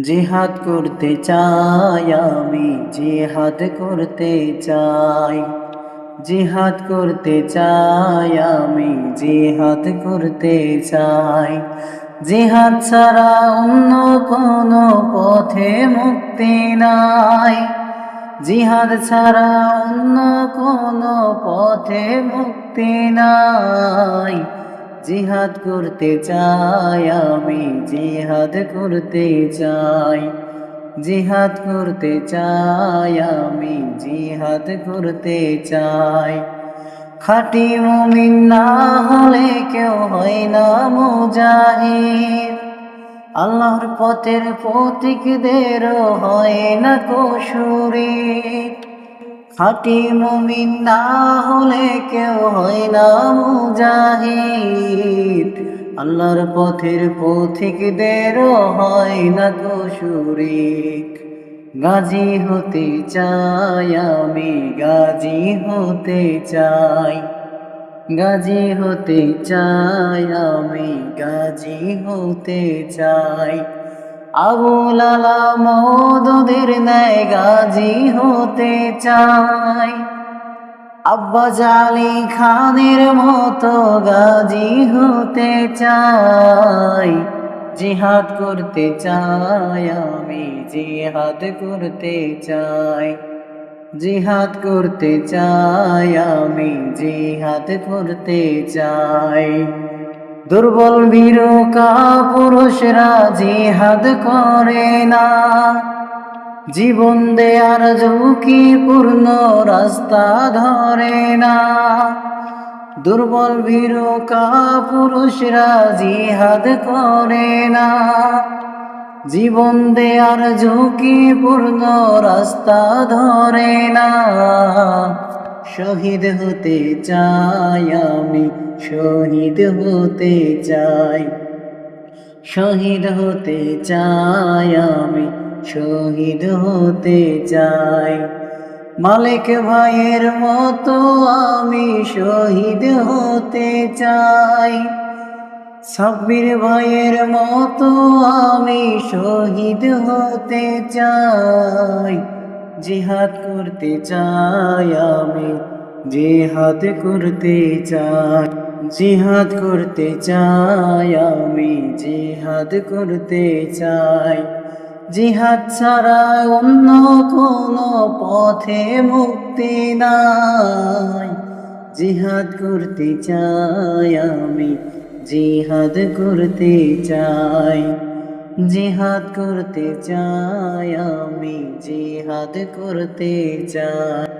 জিহাদ করতে চাই আমি, জিহাদ করতে চাই। জিহাদ করতে চাই আমি, জিহাদ করতে চাই। জিহাদ ছাড়া অন্য কোনো পথে মুক্তি নাই। জিহাদ ছাড়া অন্য কোনো পথে মুক্তি নাই। জিহাদ করতে চাই, আমি জিহাদ করতে চাই। জিহাদ করতে চাই, আমি জিহাদ করতে চাই। খাটি মুমিন না হলে কেউ হয় না মুজাহিদ। আল্লাহর পথের পথিকদেরও হয় না কসুরি। খাটি মুমিন না হলে কেউ হয় না মুজাহিদ। আল্লাহর পথের পথিকদেরও হয় না কসুরিক। গাজী হতে চাই, আমি গাজী হতে চাই। গাজী হতে চাই, আমি গাজী হতে চাই। আবুল আলামদের ন্যায় গাজী হতে চাই। আব্বা জালি খানের মতো গাজী হতে চাই। জিহাদ করতে চাই আমি, জিহাদ করতে চাই। জিহাদ করতে চাই আমি, জিহাদ করতে চাই। দুর্বল বীরকা পুরুষরা জিহাদ করে না। জীবন দেয়ার ঝুঁকিপূর্ণ রাস্তা ধরে না। দুর্বল বীরকা পুরুষরা জিহাদ করে না। জীবন দেয়ার ঝুঁকিপূর্ণ রাস্তা ধরে না। শহীদ হতে চাই আমি, শহীদ হতে চাই। শহীদ হতে চাই আমি, শহীদ হতে চাই। মালিক ভাইয়ের মতো আমি শহীদ হতে চাই। সাব্বির ভাইয়ের মতো আমি শহীদ হতে চাই। জিহাদ করতে চাই আমি, জিহাদ করতে চাই, জিহাদ করতে চাই আমি, জিহাদ করতে চাই। জিহাদ ছাড়া অন্য কোনো পথে মুক্তি নাই। জিহাদ করতে চাই আমি, জিহাদ করতে চাই। জিহাদ করতে চাই আমি জিহাদ করতে চাই।